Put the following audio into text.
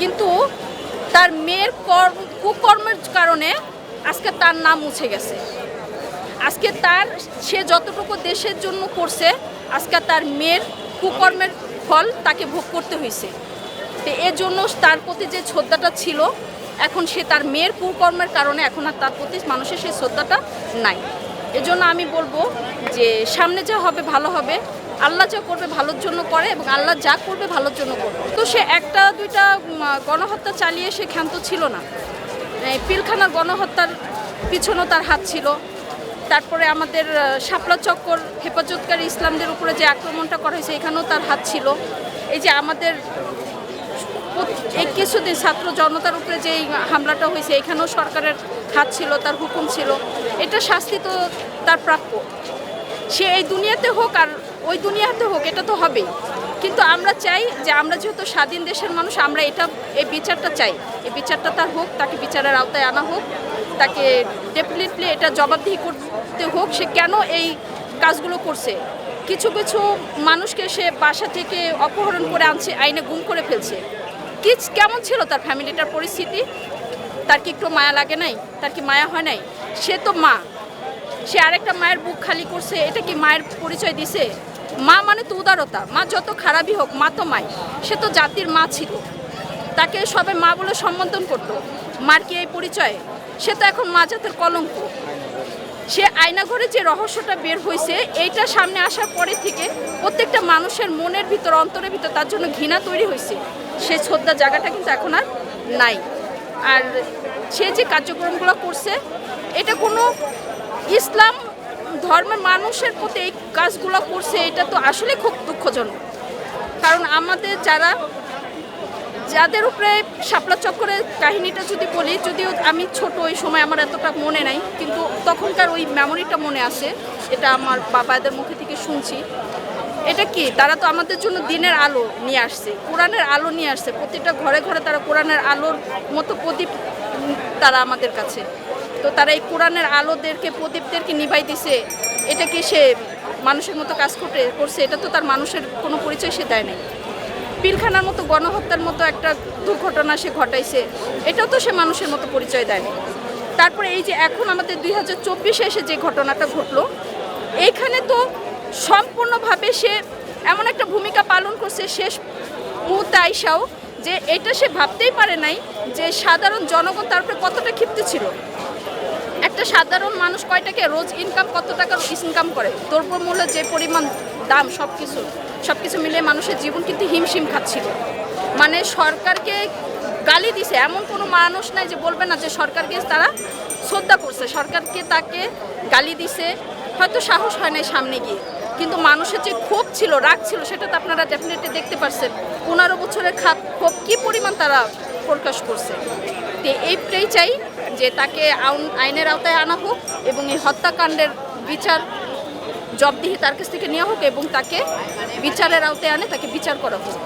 কিন্তু তার মেয়ের কর্ম, কুকর্মের কারণে আজকে তার নাম মুছে গেছে। আজকে তার, সে যতটুকু দেশের জন্য করছে, আজকে তার মেয়ের কুকর্মের ফল তাকে ভোগ করতে হয়েছে। তো এর জন্য তার প্রতি যে শ্রদ্ধাটা ছিল, এখন সে তার মেয়ের কুকর্মের কারণে এখন আর তার প্রতি মানুষের সেই শ্রদ্ধাটা নাই। এজন্য আমি বলব যে সামনে যা হবে, ভালো হবে। আল্লাহ যা করবে ভালোর জন্য করে এবং আল্লাহ যা করবে ভালোর জন্য করবে। তো সে একটা, দুইটা গণহত্যা চালিয়ে সে ক্ষান্ত ছিল না। পিলখানার গণহত্যার পিছনেও তার হাত ছিল। তারপরে আমাদের শাপলা চক্কর, হেফাজতকারী ইসলামদের উপরে যে আক্রমণটা করা হয়েছে, এখানেও তার হাত ছিল। এই যে আমাদের এই কিছুদিন ছাত্র জনতার উপরে যে হামলাটা হয়েছে, এখানেও সরকারের হাত ছিল, তার হুকুম ছিল। এটা শাস্তি তো তার প্রাপ্য। সে এই দুনিয়াতে হোক আর ওই দুনিয়াতে হোক, এটা তো হবেই। কিন্তু আমরা চাই যে আমরা যেহেতু স্বাধীন দেশের মানুষ, আমরা এটা, এই বিচারটা চাই। এই বিচারটা তার হোক, তাকে বিচারের আওতায় আনা হোক, তাকে ডেফিনেটলি এটা জবাবদিহি করতে হোক, সে কেন এই কাজগুলো করছে? কিছু কিছু মানুষকে সে বাসা থেকে অপহরণ করে আনছে, আইনে গুম করে ফেলছে। কি, কেমন ছিল তার ফ্যামিলিটার পরিস্থিতি? তার কি একটু মায়া লাগে নাই? তার কি মায়া হয় নাই? সে তো মা। সে আরেকটা মায়ের বুক খালি করছে, এটা কি মায়ের পরিচয় দিছে? মা মানে তো উদারতা। মা যত খারাপই হোক, মা তো মাই। সে তো জাতির মা ছিল। তাকে সবে মা বলে সম্বোধন করতো। মার কি এই পরিচয়? সে তো এখন মা জাতের কলঙ্ক। সে আয়নাঘরে যে রহস্যটা বের হয়েছে এইটা সামনে আসার পরে থেকে প্রত্যেকটা মানুষের মনের ভিতর, অন্তরের ভিতর তার জন্য ঘৃণা তৈরি হয়েছে সে শ্রদ্ধা জায়গাটা কিন্তু এখন আর নাই। আর সে যে কার্যক্রমগুলো করছে, এটা কোনো ইসলাম ধর্মের মানুষের প্রতি এই কাজগুলো করছে, এটা তো আসলে খুব দুঃখজনক। কারণ আমাদের যারা, যাদের উপরে শাপলা চক্করের কাহিনীটা যদি বলি, যদিও আমি ছোট ওই সময় আমার এতটা মনে নাই, কিন্তু তখনকার ওই মেমোরিটা মনে আছে, এটা আমার বাবাদের মুখে থেকে শুনছি। এটা কি? তারা তো আমাদের জন্য দিনের আলো নিয়ে আসছে, কোরআনের আলো নিয়ে আসছে, প্রতিটা ঘরে ঘরে তারা কোরআনের আলোর মতো প্রদীপ তারা আমাদের কাছে। তো তারা এই কোরআনের আলোদেরকে, প্রদীপদেরকে নিভাই দিছে। এটা কি সে মানুষের মতো কাজ করতে, করছে? এটা তো তার মানুষের কোনো পরিচয় সে দেয় নাই। পিলখানার মতো গণহত্যার মতো একটা দুর্ঘটনা সে ঘটাইছে, এটাও তো সে মানুষের মতো পরিচয় দেয়নি তারপরে এই যে এখন আমাদের দুই হাজার চব্বিশে এসে যে ঘটনাটা ঘটলো, এইখানে তো সম্পূর্ণভাবে সে এমন একটা ভূমিকা পালন করছে শেষ মুহূর্তে আইসাও, যে এটা সে ভাবতেই পারে নাই যে সাধারণ জনগণ তার উপরে কতটা ক্ষিপ্ত ছিল। একটা সাধারণ মানুষ কয়টাকে রোজ ইনকাম কত টাকা ইনকাম করে? দ্রব্যমূল্য যে পরিমাণ দাম সব কিছু সব কিছু মিলিয়ে মানুষের জীবন কিন্তু হিমশিম খাচ্ছিল। মানে সরকারকে গালি দিছে। এমন কোনো মানুষ নাই যে বলবে না যে সরকারকে তারা শ্রদ্ধা করছে। সরকারকে তাকে গালি দিছে। হয়তো সাহস হয় নাই সামনে গিয়ে। কিন্তু মানুষের যে ক্ষোভ ছিল, রাগ ছিল, সেটা তো আপনারা ডেফিনেটলি দেখতে পারছেন। পনেরো বছরের খাপ, ক্ষোভ কী পরিমাণ তারা প্রকাশ করছে? তো এইটাই চাই যে তাকে আইনের আওতায় আনা হোক এবং এই হত্যাকাণ্ডের বিচার জবদিহি তার কাছ থেকে নেওয়া হোক এবং তাকে বিচারের আওতায় আনে, তাকে বিচার করা হোক।